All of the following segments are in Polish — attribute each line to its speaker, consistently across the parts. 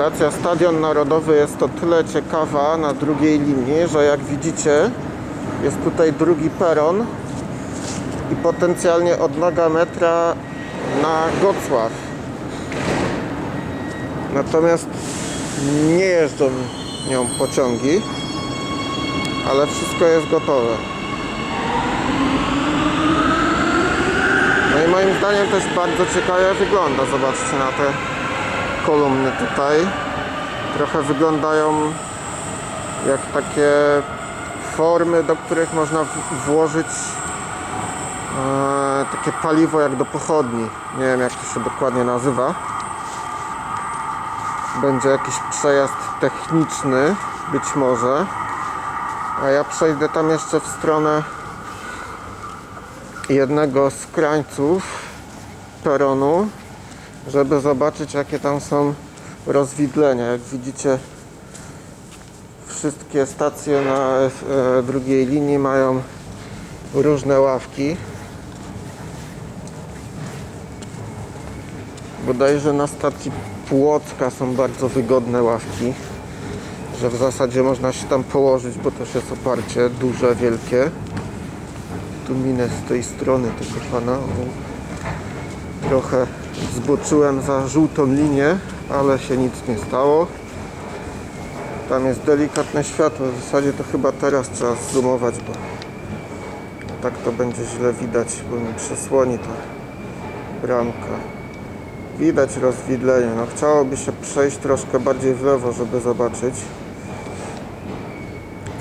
Speaker 1: Stacja Stadion Narodowy jest to tyle ciekawa na drugiej linii, że jak widzicie jest tutaj drugi peron i potencjalnie odnoga metra na Gocław. Natomiast nie jeżdżą nią pociągi, ale wszystko jest gotowe. No i moim zdaniem też bardzo ciekawie wygląda. Zobaczcie na te kolumny tutaj. Trochę wyglądają jak takie formy, do których można włożyć e, takie paliwo jak do pochodni. Nie wiem jak to się dokładnie nazywa. Będzie jakiś przejazd techniczny, być może. A ja przejdę tam jeszcze w stronę jednego z krańców peronu, żeby zobaczyć jakie tam są rozwidlenia. Jak widzicie, wszystkie stacje na e, drugiej linii mają różne ławki. Bodajże na stacji Płocka są bardzo wygodne ławki, że w zasadzie można się tam położyć, bo też jest oparcie duże, wielkie. Tu minę z tej strony tego pana. Trochę zboczyłem za żółtą linię, ale się nic nie stało. Tam jest delikatne światło, w zasadzie to chyba teraz trzeba zoomować, bo tak to będzie źle widać, bo mi przesłoni ta bramka. Widać rozwidlenie, no chciałoby się przejść troszkę bardziej w lewo, żeby zobaczyć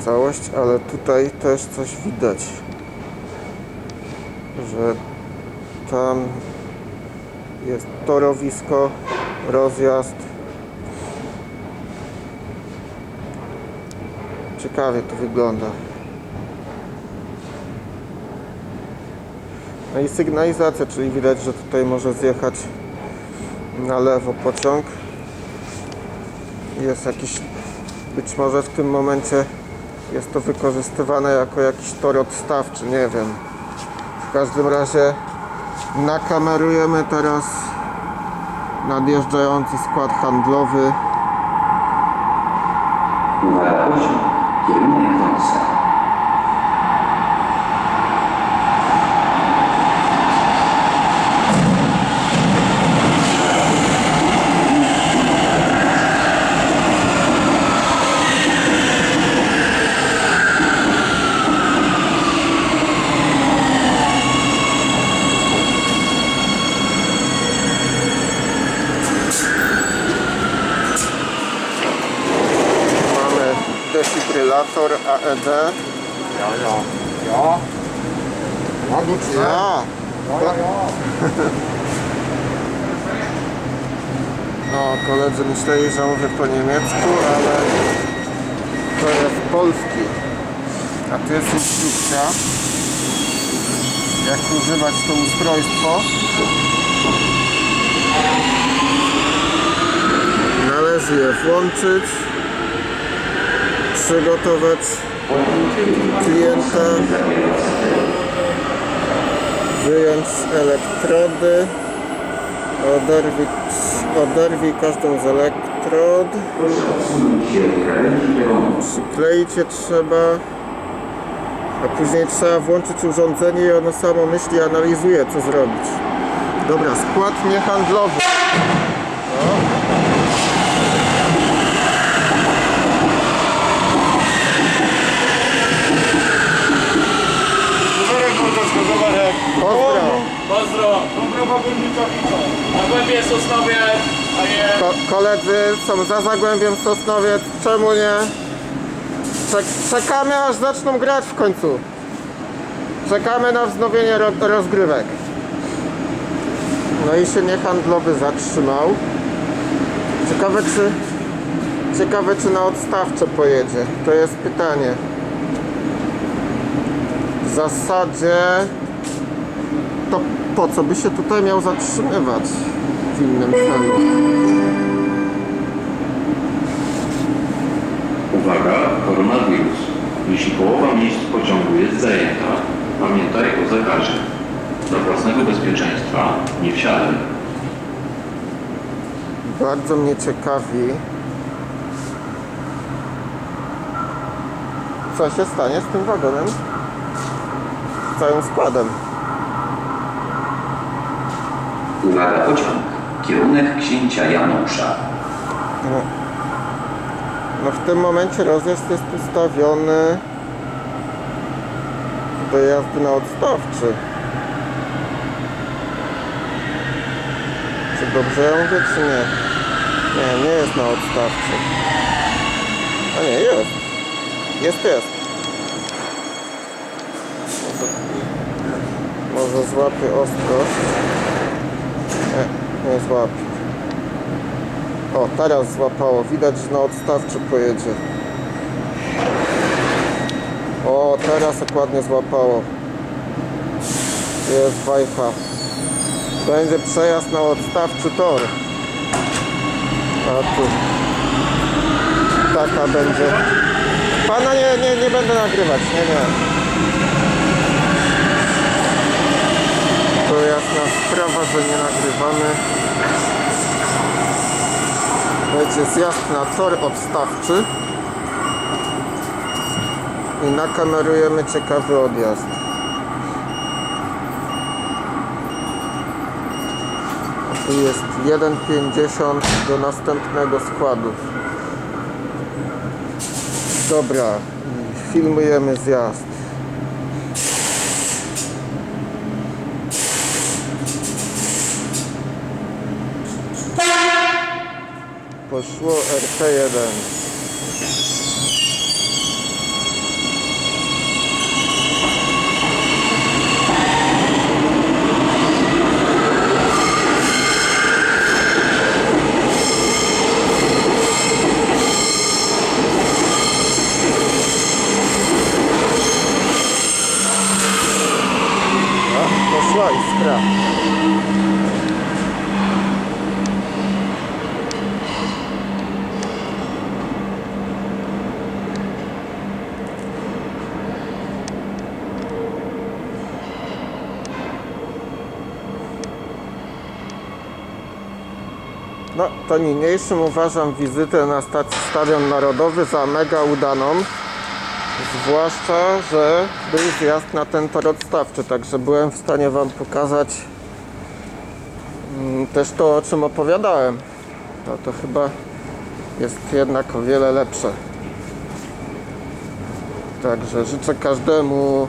Speaker 1: całość, ale tutaj też coś widać, że tam jest torowisko, rozjazd. Ciekawie to wygląda. No i sygnalizacja, czyli widać, że tutaj może zjechać na lewo pociąg. Jest jakiś, być może w tym momencie jest to wykorzystywane jako jakiś tor odstawczy, nie wiem. W każdym razie nakamerujemy teraz nadjeżdżający skład handlowy.
Speaker 2: Uwaga pociąg, kierunek Wąsa.
Speaker 1: Mamy defibrylator AED.
Speaker 3: Ja, ja. Ja. Ja, gut, ja.
Speaker 1: Ja.
Speaker 3: Ja, ja,
Speaker 1: No, koledzy myśleli, że mówię po niemiecku, ale to jest polski. A tu jest instrukcja, jak używać to ustrojstwo. Należy je włączyć, przygotować klienta, wyjąć elektrody, oderwij, każdą z elektrod, przykleić je trzeba, a później trzeba włączyć urządzenie i ono samo myśli analizuje co zrobić. Dobra, skład niehandlowy. Pozdro.
Speaker 4: Pozdro!
Speaker 3: Dąbrowa Górnicza.
Speaker 4: Na głębie Sosnowiec, a nie...
Speaker 1: Ko koledzy są za Zagłębiem Sosnowiec, czemu nie? Czek czekamy aż zaczną grać w końcu. Czekamy na wznowienie ro rozgrywek. No i się niehandlowy zatrzymał. Ciekawe czy, ciekawe czy na odstawcze pojedzie. To jest pytanie. W zasadzie to po co by się tutaj miał zatrzymywać w innym celu?
Speaker 2: Uwaga, koronawirus. Jeśli połowa miejsc w pociągu jest zajęta, pamiętaj o zakazie. Dla własnego bezpieczeństwa nie wsiadaj.
Speaker 1: Bardzo mnie ciekawi, co się stanie z tym wagonem, z całym składem.
Speaker 5: Uwaga pociąg. Kierunek księcia Janusza.
Speaker 1: No, no w tym momencie rozjazd jest ustawiony do jazdy na odstawczy. Czy dobrze ja mówię, czy nie? Nie, nie jest na odstawczy. A nie, jest. Jest, jest. Może, złapie ostrość. Nie, złapie. O, teraz złapało. Widać, że na odstawczy pojedzie. O, teraz dokładnie złapało. Jest wajcha. Będzie przejazd na odstawczy tor. A tu. Taka będzie. Pana nie, nie, nie będę nagrywać. Nie, nie. To jasna sprawa, że nie nagrywamy. Będzie zjazd na tor odstawczy i nakamerujemy ciekawy odjazd. Tu jest 1,50 do następnego składu. Dobra, filmujemy zjazd. Poszło RT1. No, to niniejszym uważam wizytę na stacji Stadion Narodowy za mega udaną. Zwłaszcza, że był zjazd na ten tor odstawczy, także byłem w stanie Wam pokazać mm, też to, o czym opowiadałem. No to chyba jest jednak o wiele lepsze. Także życzę każdemu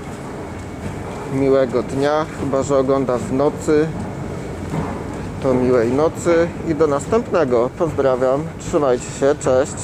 Speaker 1: miłego dnia, chyba że ogląda w nocy. To miłej nocy i do następnego. Pozdrawiam, trzymajcie się, cześć.